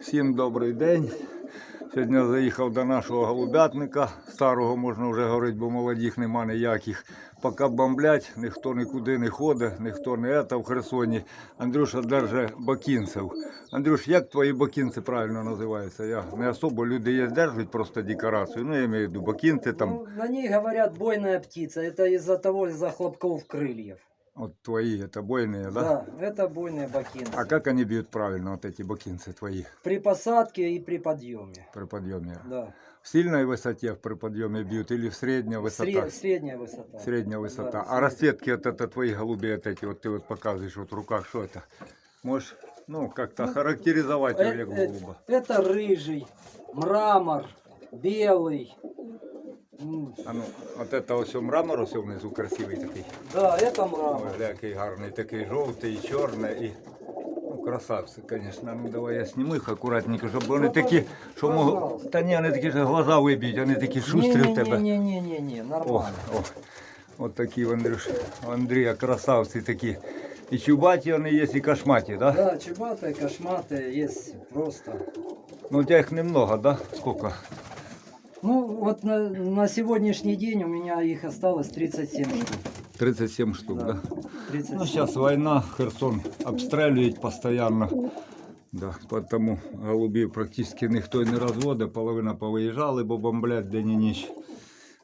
Всім добрий день. Сьогодні заїхав до нашого голубятника. Старого можна вже говорити, бо молодих нема ніяких. Поки бомблять, ніхто нікуди не ходить, ніхто не ета в Херсоні. Андрюша держи бакінців. Андрюш, як твої бакінці правильно називаються? Я не особо люди є держать просто декорацію. Ну, я маю в виду бакінці там, Ну, на ней говорят бойная птица. Это из-за того, из-за хлопков крыльев. от твої, це бойні, да? Да, это бойные бакинцы. А як вони б'ють правильно, от ці бакінці твої При посадке и при подъеме. при підйомі? Да. В сильной высоте при подъеме бьют или в средняя высота? Сре- средняя высота. Средняя высота. Да, а расцветки вот это твои голуби вот эти, вот ты вот показываешь вот в руках, что это? Можешь, ну, как-то Ну, характеризовать Э, его как э, голуба? Это рыжий, мрамор, белый. М, А ну, вот это ось мрамор ось внизу красивий такий. Да, это мрамор. Ой, гля, який гарний, такий жовтий, чорний і ну, красавці, звісно. Ну давай я зніму їх акуратненько, щоб вони Ну, такі, що можуть. пожалуйста. Та ні, вони такі ж глаза виб'ють, вони такі шустрі в тебе. Не-не-не-не, О, нормально. о, от такі в Андрюш, у Андрія красавці такі. І чубаті вони є, і кошматі, да? Да, чубатые, кошматые есть просто. Ну, у тебя их немного, да? Сколько? Ну, вот на, на сегодняшний день у меня их осталось 37 штук. 37 штук, да? 37. Ну, сейчас война, Херсон обстреливают постоянно. Да, потому голубів практически ніхто не розводить, половина повиїжджали, бо бомблять день і ніч.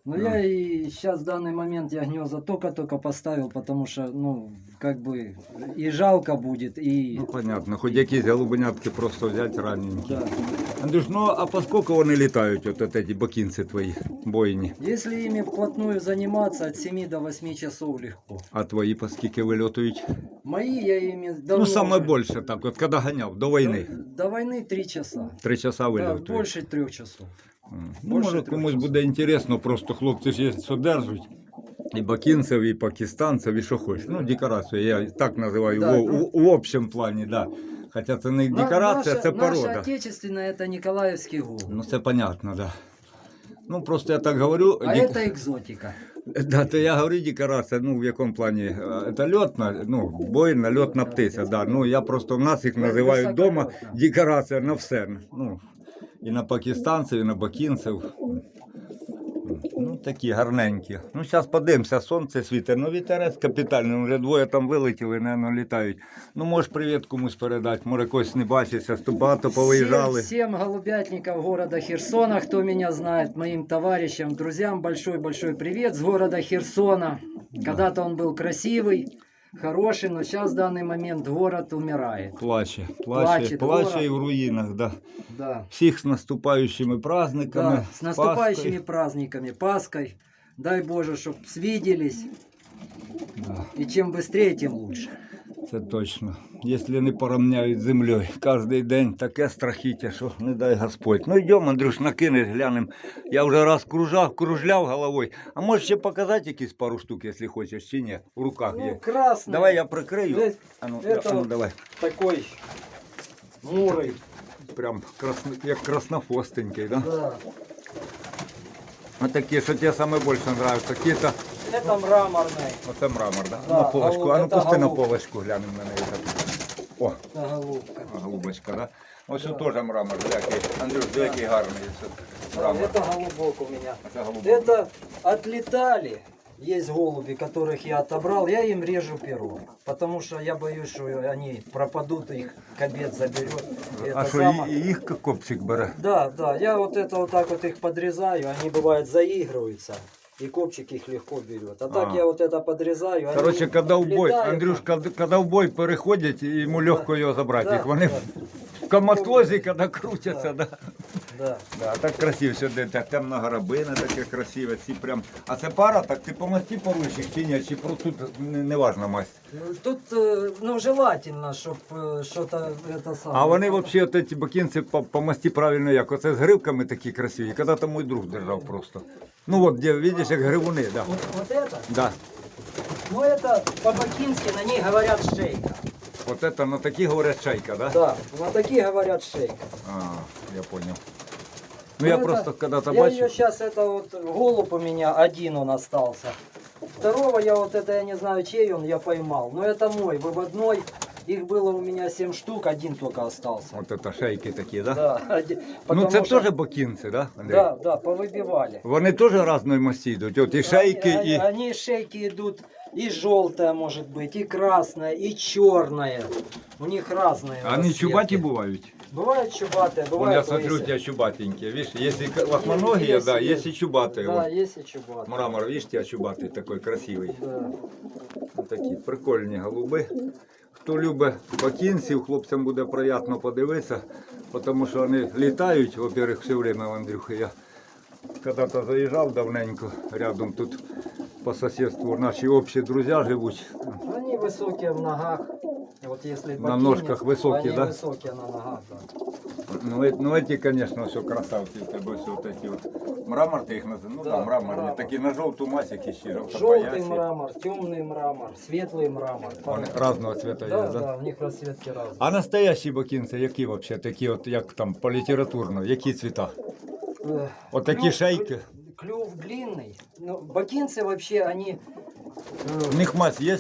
Но я и сейчас в данный момент я гнезда только-только поставил, потому что, ну, как бы и жалко будет, и... Ну, понятно, хоч якісь голубенятки просто взяти раненькі. Да. Андрюш, ну а по скільки вони літають, от, от ці бакінці твої, бойні? Если ими вплотную заниматься, от 7 до 8 часов легко. А твої по скільки вильотують? Мои я ими давно Ну, саме уже- більше так, от коли ганяв, до війни. До, до войны 3 часа. Три часа Да, вильотують. больше 3 часов. М. Ну, Більше може трьох комусь часов. буде інтересно, просто хлопці ж є, що держать. І бакінців, і пакистанців, і що хочеш. Ну, декорацію, я так називаю, Да, в, ну. в, в общем плані, да. Хоча це не На- декорація, наша, це Наша порода. отечественная это Николаевский голубь. Ну, це понятно, да. Ну, просто я так говорю. А дек- это экзотика. Да, то я говорю декорація, ну в якому плані? Е, Це льотна, ну, бойна, льотна птиця, да. Ну я просто в нас їх називають вдома Високольотна. декорація на все. Ну, і на пакистанців, і на бакінців. Ну, такі гарненькі. Ну, зараз подивимося, сонце світить. Ну, вітерець капітальний, вже двоє там вилетіли, не літають. Ну, можеш привіт комусь передати, може когось не бачиться, то багато повиїжджали. Всем, всем голубятников города Херсона, кто меня знает, моим товарищам, друзьям, большой-большой привет с города Херсона. Когда-то он был красивый, хороший, но сейчас в данный момент город умирает. Плаче, плаче, Плаче, плаче город. і в руїнах, да. Да, Всіх з наступаючими праздниками. да, с наступающими Паской. праздниками, Паской. Дай Боже, чтобы свиделись. Да. И чем быстрее, тем лучше. Це точно. Якщо не порівняють з землею, кожен день таке страхіття, що не дай Господь. Ну йдемо, Андрюш, накинеш, глянемо. Я вже раз кружав, кружляв головою. А можеш ще показати якісь пару штук, якщо хочеш, чи ні? В руках Ну, є. красный. Давай я прикрию. А ну, а ну давай. такой мурой. Прям красно, як краснофостенький, да? Да. А такі, що тебе саме більше подобаються. Такі-то, Это мраморный. оце мрамор, да? Да, на полочку. голуб- А ну це пусти на голубка. полочку, глянемо на неї. так. О, Это голубка. голубочка, да? Ось Да. тут теж мрамор, який. Андрюш, Да. який гарний. Це Да, Мрамор. это голубок у меня. Це голубок. Это отлетали. Есть голуби, которых я отобрал, я им режу перо. Потому что я боюсь, что они пропадут, их кобед заберет. И А это що, само- і, і їх копчик бере? Да, да, я вот это вот так вот их подрезаю, они бывает заигрываются. И копчик их легко берет. А так А. я вот это подрезаю. они Короче, коли в бой, летают. Андрюш, коли, коли в бой переходять, і йому легко його забрати. Да, Їх вони да. в коматозі, коли крутяться, да. Да. Да, так красиво сюди, так темна горобина таке красиве, ці прям. А це пара, так ти по масті поруч їх чи ні, чи просто тут не, не важна масть. Ну, Тут, э, ну, желательно, чтобы что-то это самое. А вони взагалі, от ці бакінці по, по масті правильно як, оце з гривками такі красиві. Коли там мій друг держав просто. Ну от, де, видиш, як гривуни, да. Вот, вот это? Да. Ну, это по-бакински на ней говорят шейка. От це на такі говорять шайка, да? Да, на такие говорят шейка. А, я понял. Ну, я это- просто когда-то Я бачу. ее сейчас, это вот голубь у меня один он остался. Второго я вот это, я не знаю, чей он, я поймал. Но это мой выводной. Их было у меня 7 штук, один только остался. От це шейки такі, да? Да, один- Ну потому це что- теж бокінці, да, Андрій? Да, да, повыбивали. Вони теж разної масті йдуть. От і шейки, они, і. они шейки идут и желтая может быть, и красная, и черная. У них разные. Вони расцветки. чубаті бувають. Бывают чубатые, Вон я бывают смотрю, у лысые. тебя чубатенькие. Видишь, если лохмоногие, Есть, да, есть. есть и чубатые. Да, вот. есть и чубатые. Мрамор, видишь, у тебя чубатый такой красивый. Да. Вот такі прикольні голуби. Хто любить бакінців, хлопцям буде приємно подивитися, тому що вони літають, во-первых, все время, Андрюха, я когда-то заїжджав давненько, рядом тут по сусідству наші общі друзі живуть. Они высокие в ногах. И Вот если На бокинец, ножках высокие, они да? высокие на ногах, да. Ну, е- ну эти, конечно, все красавці в тебе все вот эти вот. Мрамор ти їх називаєш? Ну Да, да, мраморні, мрамор. такі на жовту масіки ще Желтый жовтопаясі. мрамор, темный мрамор, светлый мрамор. Вони разного цвета Да, є, да? да, у них расцветки разные. А настоящі бакінці, які вообще такі, от як там по літературно, які цвіта? Эх, Вот такие клюв- шейки. Клюв длинный. Ну, бакинцы вообще, они... э, У них мазь є?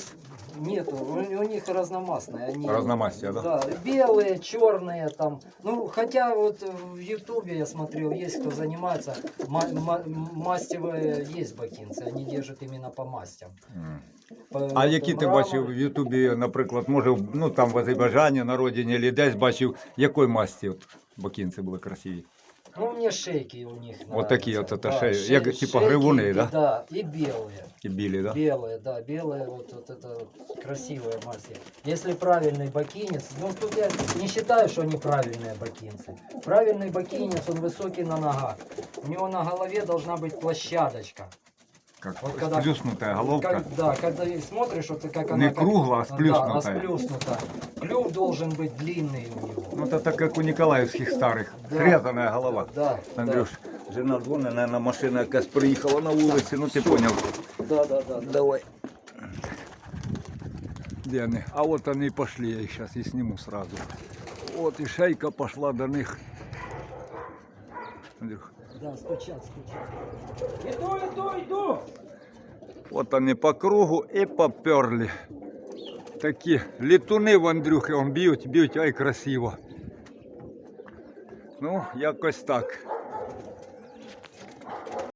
Нету, у, у них разномастные. Они, Разномастия, да? Да, белые, черные там. Ну, хотя вот в Ютубе я смотрел, есть кто занимается, ма- ма- мастевые есть бакинцы, они держат именно по мастям. По- А по які ти мрамору. бачив в Ютубі, наприклад, може, ну там в Азербайджані, на родині, чи десь бачив, якої масті от бакінці були красиві? Ну, мне шейки у них Вот такие нравятся. вот это Да, шеи, шей- як типа шейки, гривуны, и- да? Да, и белые. І білі, да? Белые, да, белые, вот, вот это вот красивая масса. Если правильный бакинец, ну тут я не считаю, что они правильные бакинцы. Правильный бакинец, он высокий на ногах. У него на голове должна быть площадочка. Как Вот когда- сплюснутая головка. Как- да, когда и смотришь, вот как она... Не как- круглая, а Да, сплюснутая. а сплюснутая. Клюв должен быть длинный у него. Ну це так, як у Ніколаївських старих. Да. Срезана голова. Да, Андрюш, жена дзвонить, наверное, машина якась приїхала на вулиці, ну ти поняв. да, да, да. да. Давай. Где они? А вот они и пошли, я их сейчас и сниму сразу. Вот и шейка пошла до них. Андрюх. Да, стучат, стучат. Иду, иду, иду! Вот вони по кругу і поперли. Такі літуни в Андрюхи, б'ють, б'ють, ай красиво. Ну, якось так.